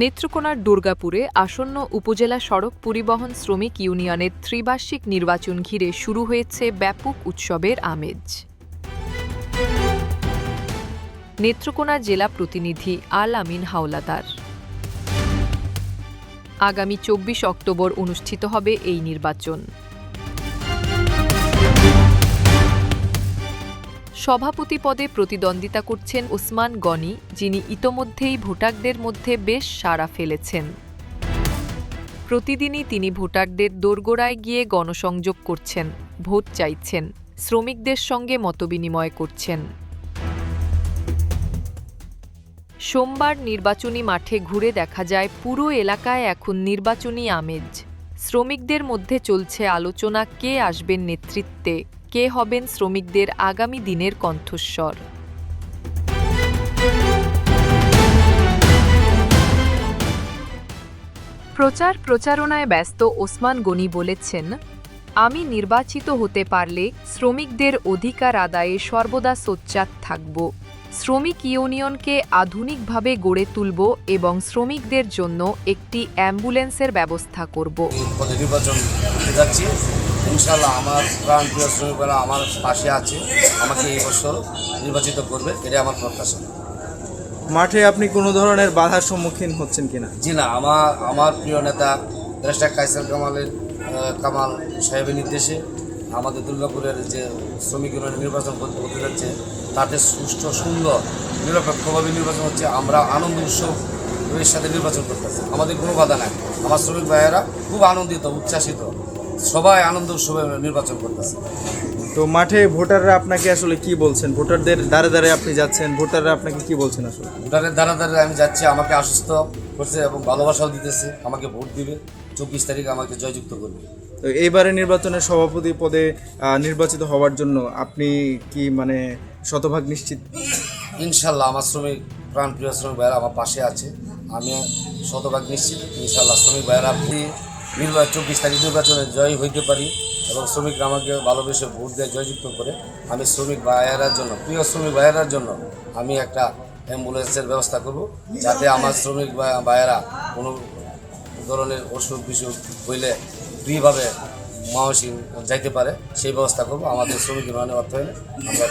নেত্রকোনার দুর্গাপুরে আসন্ন উপজেলা সড়ক পরিবহন শ্রমিক ইউনিয়নের ত্রিবার্ষিক নির্বাচন ঘিরে শুরু হয়েছে ব্যাপক উৎসবের আমেজ। নেত্রকোনা জেলা প্রতিনিধি আল আমিন হাওলাদার। আগামী চব্বিশ অক্টোবর অনুষ্ঠিত হবে এই নির্বাচন। সভাপতি পদে প্রতিদ্বন্দ্বিতা করছেন ওসমান গনি, যিনি ইতোমধ্যেই ভোটারদের মধ্যে বেশ সাড়া ফেলেছেন। প্রতিদিনই তিনি ভোটারদের দোরগোড়ায় গিয়ে গণসংযোগ করছেন, ভোট চাইছেন, শ্রমিকদের সঙ্গে মতবিনিময় করছেন। সোমবার নির্বাচনী মাঠে ঘুরে দেখা যায় পুরো এলাকায় এখন নির্বাচনী আমেজ। শ্রমিকদের মধ্যে চলছে আলোচনা, কে আসবেন নেতৃত্বে? কে হবেন শ্রমিকদের আগামী দিনের কণ্ঠস্বর? প্রচার প্রচারণায় ব্যস্ত ওসমান গনি বলেছেন, আমি নির্বাচিত হতে পারলে শ্রমিকদের অধিকার আদায়ে সর্বদা সোচ্চার থাকব। শ্রমিক ইউনিয়নকে আধুনিকভাবে গড়ে তুলব এবং শ্রমিকদের জন্য একটি অ্যাম্বুলেন্সের ব্যবস্থা করব। নির্বাচন ইনশাল্লাহ আমার প্রাণ প্রিয় শ্রমিকরা আমার পাশে আছে আমাকে এই বছর নির্বাচিত করবে এটাই আমার প্রত্যাশা। মাঠে আপনি কোনো ধরনের বাধার সম্মুখীন হচ্ছেন কিনা? জি না আমার আমার প্রিয় নেতা দেশটা কাইসার কামালের কামাল সাহেবের নির্দেশে আমাদের দুর্গাপুরের যে শ্রমিক নির্বাচন করতে হতে যাচ্ছে তাতে সুষ্ঠু সুন্দর নিরপেক্ষভাবে নির্বাচন হচ্ছে আমরা আনন্দ উৎসবের সাথে নির্বাচন করতেছি। আমাদের কোনো বাধা নাই। আমার শ্রমিক ভাইয়েরা খুব আনন্দিত উচ্ছ্বাসিত। সবাই আনন্দ উৎসবে নির্বাচন করতেছে। তো মাঠে ভোটাররা আপনাকে আসলে কি বলছেন? ভোটারদের দ্বারে দ্বারে আপনি যাচ্ছেন ভোটাররা আপনাকে কি বলছেন আসলে? ভোটারের দ্বারা দ্বারা আমি যাচ্ছি আমাকে আশ্বস্ত করছে এবং ভালোবাসাও দিতেছে আমাকে ভোট দিবে। চব্বিশ তারিখ আমাকে জয়যুক্ত করবে। তো এইবারে নির্বাচনের সভাপতি পদে নির্বাচিত হওয়ার জন্য আপনি কি মানে শতভাগ নিশ্চিত? ইনশাল্লাহ আমার শ্রমিক প্রাণ প্রিয় শ্রমিক ভাইয়েরা আমার পাশে আছে। আমি শতভাগ নিশ্চিত। ইনশাল্লাহ শ্রমিক ভাইয়েরা নির্বাচন চব্বিশ তারিখ নির্বাচনে জয় হইতে পারি এবং শ্রমিকরা আমাকে ভালোবেসে ভোট দিয়ে জয়যুক্ত করে আমি শ্রমিক ভাইয়েরার জন্য, প্রিয় শ্রমিক ভাইয়েরার জন্য আমি একটা অ্যাম্বুলেন্সের ব্যবস্থা করব যাতে আমার শ্রমিক ভাই- ভাইয়েরা কোনো ধরনের অসুখ বিসুখ হইলে ফ্রিভাবে মাওসিং যাইতে পারে, সেই ব্যবস্থা করব। আমাদের শ্রমিক ইউনিয়নের অর্থায়নে আমরা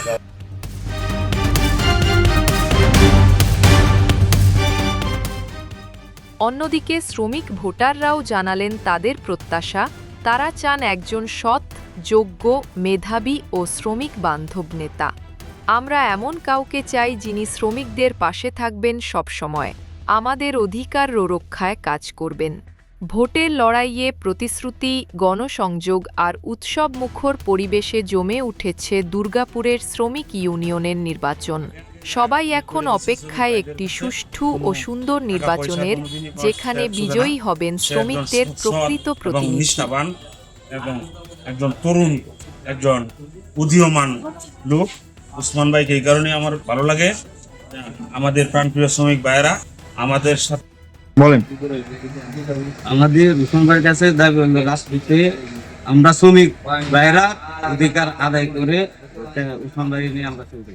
অন্যদিকে শ্রমিক ভোটাররাও জানালেন তাদের প্রত্যাশা, তারা চান একজন সৎ, যোগ্য, মেধাবী ও শ্রমিক বান্ধব নেতা। আমরা এমন কাউকে চাই যিনি শ্রমিকদের পাশে থাকবেন সবসময়। আমাদের অধিকার রক্ষায় কাজ করবেন। ভোটের লড়াইয়ে প্রতিশ্রুতি, গণসংযোগ আর উৎসব মুখর পরিবেশে জমে উঠেছে দুর্গাপুরের শ্রমিক ইউনিয়নের নির্বাচন। সবাই এখন অপেক্ষায় একটি সুষ্ঠু ও সুন্দর নির্বাচনের যেখানে বিজয়ী হবেন শ্রমিকদের প্রকৃত প্রতিনিধি। নিষ্ঠাবান এবং একজন তরুণ একজন উদীয়মান লোক। উসমান ভাইকে এই কারণে আমার ভালো লাগে। আমাদের প্রাণপ্রিয় শ্রমিক ভাইয়েরা আমাদের সাথে বলেন। আমাদের রুকন ভাইয়ের কাছে দাবি হলো আমরা শ্রমিক ভাইরা অধিকার আদায় করে উসমান ভাই নিয়ে আমরা চলতে